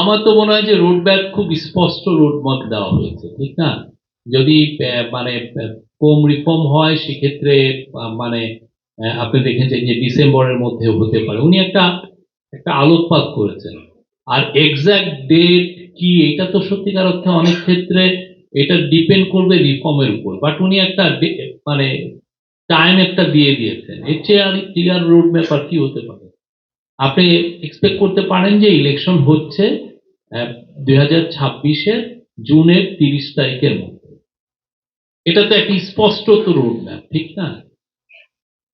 আমার তো মনে হয় যে রোড ম্যাপ খুব স্পষ্ট রোড ম্যাপ দেওয়া হয়েছে, ঠিক না? যদি মানে কম রিফর্ম হয়, সেক্ষেত্রে মানে আপনি দেখেছেন যে ডিসেম্বরের মধ্যে হতে পারে। উনি একটা একটা আলোকপাত করেছেন। আর এক্সাক্ট ডেট কি, এটা তো সত্যিকার অর্থে অনেক ক্ষেত্রে এটা ডিপেন্ড করবে রিফর্মের উপর। বাট উনি একটা মানে টাইম একটা দিয়ে দিয়েছেন। এর চেয়ে আর ক্লিয়ার রোড ম্যাপ আর কি হতে পারে? আপনি এক্সপেক্ট করতে পারেন যে ইলেকশন হচ্ছে দুই হাজার ছাব্বিশের জুনের তিরিশ তারিখের মধ্যে এটা তো একটা স্পষ্ট তো রোড ম্যাপ ঠিক না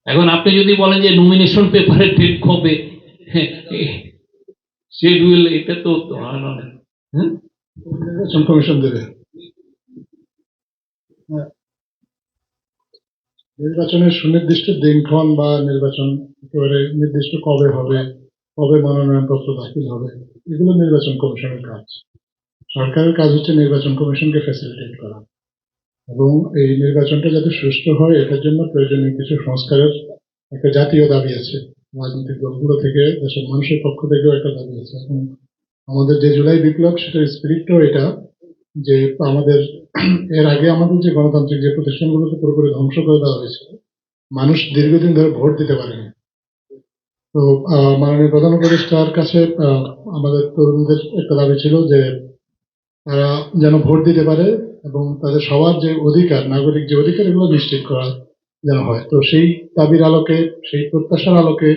এখন আপনি যদি বলেন যে নমিনেশন পেপারের ডেট কবে শিডিউল এটা তো হয়? কমিশন দেবে হ্যাঁ। নির্বাচনের সুনির্দিষ্ট দিনক্ষণ বা নির্বাচন একেবারে নির্দিষ্ট কবে হবে, কবে মনোনয়নপত্র দাখিল হবে, এগুলো নির্বাচন কমিশনের কাজ। সরকারের কাজ হচ্ছে নির্বাচন কমিশনকে ফ্যাসিলিটেট করা। এবং এই নির্বাচনটা যাতে সুষ্ঠু হয়, এটার জন্য প্রয়োজনীয় কিছু সংস্কারের একটা জাতীয় দাবি আছে। রাজনৈতিক দলগুলো থেকে, দেশের মানুষের পক্ষ থেকেও একটা দাবি আছে। এবং আমাদের যে জুলাই বিপ্লব, সেটার স্পিরিটটাও এটা। যে আমাদের, এর আগে আমাদের যে গণতান্ত্রিক যে প্রতিষ্ঠানগুলোকে পুরোপুরি ধ্বংস করে দেওয়া হয়েছিল, মানুষ দীর্ঘদিন ধরে ভোট দিতে পারেনি। তো মাননীয় প্রধান উপদেষ্টার কাছে আমাদের তরুণদের একটা দাবি ছিল যে তারা যেন ভোট দিতে পারে এবং তাদের সবার যে অধিকার, নাগরিক যে অধিকার, এগুলো নিশ্চিত করা যেন হয়। তো সেই দাবির আলোকে, সেই প্রত্যাশার আলোকে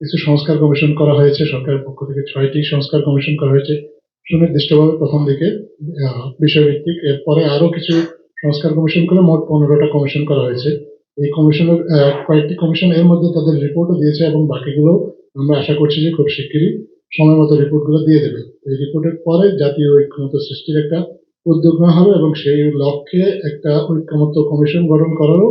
কিছু সংস্কার কমিশন করা হয়েছে। সরকারের পক্ষ থেকে ছয়টি সংস্কার কমিশন করা হয়েছে। সুনির্দিষ্টভাবে প্রথম দিকে বিষয়ভিত্তিক। এরপরে আরও কিছু সংস্কার কমিশন করে মোট পনেরোটা কমিশন করা হয়েছে। এই কমিশনের কয়েকটি কমিশন এর মধ্যে তাদের রিপোর্টও দিয়েছে এবং বাকিগুলো আমরা আশা করছি যে খুব শিগগিরই সময় মতো রিপোর্টগুলো দিয়ে দেবে। এই রিপোর্টের পরে জাতীয় ঐক্যমত সৃষ্টির একটা উদ্যোগ নেওয়া হবে এবং সেই লক্ষ্যে একটা ঐক্যমত কমিশন গঠন করারও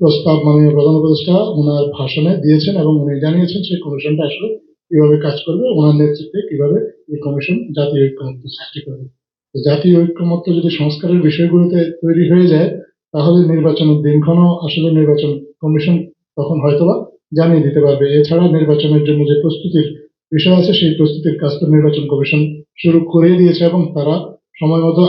প্রস্তাব মাননীয় প্রধান উপদেষ্টা ওনার ভাষণে দিয়েছেন এবং উনি জানিয়েছেন সেই কমিশনটা আসলে কীভাবে কাজ করবে, ওনার নেতৃত্বে কীভাবে এই কমিশন জাতীয় ঐক্যমত্য সৃষ্টি করবে। জাতীয় ঐক্যমত্য যদি সংস্কারের বিষয়গুলোতে তৈরি হয়ে যায়, তাহলে নির্বাচনের দিনক্ষণও আসলে নির্বাচন কমিশন তখন হয়তোবা জানিয়ে দিতে পারবে। এছাড়া নির্বাচনের জন্য যে প্রস্তুতির বিষয় আছে, সেই প্রস্তুতির কাজ তো নির্বাচন কমিশন শুরু করে দিয়েছে এবং তারা সময় মতো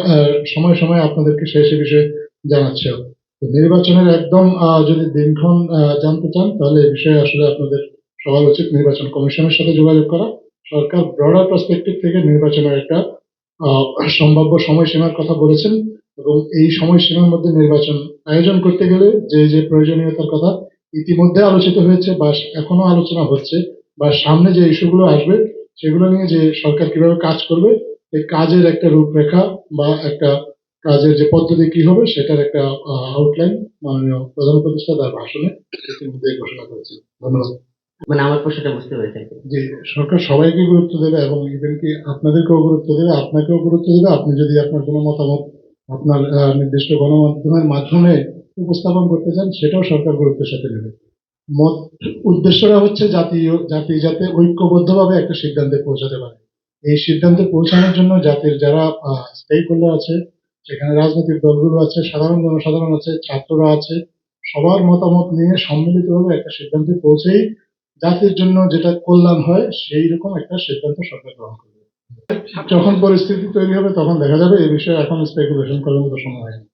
সময় সময় আপনাদেরকে সে সে বিষয়ে জানাচ্ছেও। তো নির্বাচনের একদম যদি দিনক্ষণ জানতে চান, তাহলে এই বিষয়ে আসলে আপনাদের সবার উচিত নির্বাচন কমিশনের সাথে যোগাযোগ করা। সরকার ব্রডার পার্সপেক্টিভ থেকে নির্বাচনের একটা সম্ভাব্য সময়সীমার কথা বলেছেন এবং এই সময়সীমার মধ্যে নির্বাচন আয়োজন করতে গেলে যে যে প্রয়োজনীয়তার কথা ইতিমধ্যে আলোচিত হয়েছে বা এখনও আলোচনা হচ্ছে বা সামনে যে ইস্যুগুলো আসবে, সেগুলো নিয়ে যে সরকার কীভাবে কাজ করবে এই কাজের একটা রূপরেখা বা একটা কাজের যে পদ্ধতি কি হবে, সেটার একটা আউটলাইন মাননীয় প্রধান উপদেষ্টা তার ভাষণে ইতিমধ্যে ঘোষণা করেছেন। ধন্যবাদ। মানে আমার প্রশ্নটা বুঝতে পেরেছেন যে সরকার সবাইকে গুরুত্ব দেবে এবং ইভেন কি আপনাদেরকেও গুরুত্ব দেবে, আপনাকেও গুরুত্ব দেবে, আপনি যদি আপনার কোনো মতামত, আপনার নির্দিষ্ট গণমাধ্যমের মাধ্যমে উপস্থাপন করতে চান, সেটাও সরকার গুরুত্বের সাথে নেবে। মত, উদ্দেশ্যটা হচ্ছে জাতীয়, জাতি যাতে ঐক্যবদ্ধভাবে একটা সিদ্ধান্তে পৌঁছাতে পারে। এই সিদ্ধান্তে পৌঁছানোর জন্য জাতির যারা স্টেক হোল্ডার আছে সেখানে রাজনৈতিক দলগুলো আছে, সাধারণ জনসাধারণ আছে, ছাত্ররা আছে, সবার মতামত নিয়ে সম্মিলিতভাবে একটা সিদ্ধান্তে পৌঁছেই জাতির জন্য যেটা কল্যাণ হয় সেই রকম একটা সিদ্ধান্ত সরকার গ্রহণ করবে। যখন পরিস্থিতি তৈরি হবে, তখন দেখা যাবে এই বিষয়ে এখন স্পেকুলেশন করার মতো সময় হয়নি।